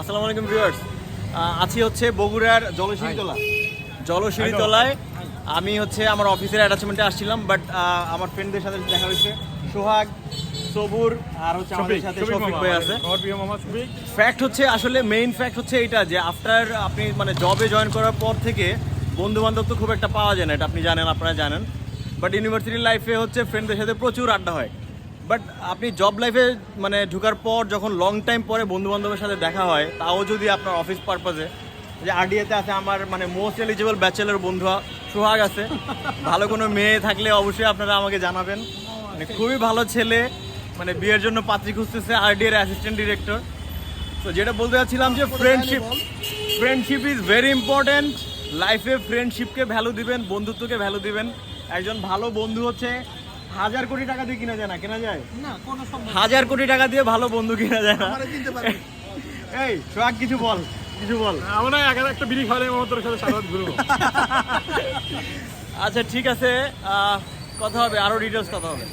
আসসালামু আলাইকুম ভিউয়ার্স। আছি হচ্ছে বগুড়ার জলসিঁড়িতলা। জলসিঁড়িতলায়। আমি হচ্ছে আমার অফিসের অ্যাটাচমেন্টে আসছিলাম বাট আমার ফ্রেন্ডদের সাথে দেখা হয়েছে। সোহাগ সবুর আর হচ্ছে আমাদের সাথে শফিক ভাই আছে। ফ্যাক্ট হচ্ছে আসলে মেইন ফ্যাক্ট হচ্ছে এটা যে আফটার আপনি মানে জবে জয়েন করার পর থেকে বন্ধু বান্ধব তো খুব একটা পাওয়া যায় না এটা আপনি জানেন আপনারা জানেন। বাট ইউনিভার্সিটি লাইফে হচ্ছে ফ্রেন্ডদের সাথে প্রচুর আড্ডা হয়। বাট আপনি জব লাইফে মানে ঢুকার পর যখন লং টাইম পরে বন্ধু বান্ধবের সাথে দেখা হয় তাও যদি আপনার অফিস পারপাজে যে আরডিএতে আছে আমার মানে মোস্ট এলিজিবল ব্যাচেলার বন্ধু সোহাগ আছে ভালো কোনো মেয়ে থাকলে অবশ্যই আপনারা আমাকে জানাবেন। মানে খুবই ভালো ছেলে মানে বিয়ের জন্য পাত্রী খুঁজতেছে আরডি এর অ্যাসিস্ট্যান্ট ডিরেক্টর তো যেটা বলতে চাচ্ছিলাম যে friendship friendship is very important লাইফে ফ্রেন্ডশিপকে ভ্যালু দিবেন বন্ধুত্বকে ভ্যালু দিবেন। একজন ভালো বন্ধু হচ্ছে হাজার কোটি টাকা দিয়ে কিনা যায় না কেনা যায়? না কোনো সম্ভব হাজার কোটি টাকা দিয়ে ভালো বন্ধু কিনা যায় না। আমারে কিনতে পারবি। এই সোহাগ কিছু বল কিছু বল। আমরা এক একটা বিড়ি খাওয়ালে আমার তোর সাথে সারা ঘুরবো। আচ্ছা ঠিক আছে কথা হবে আরও ডিটেলস কথা হবে।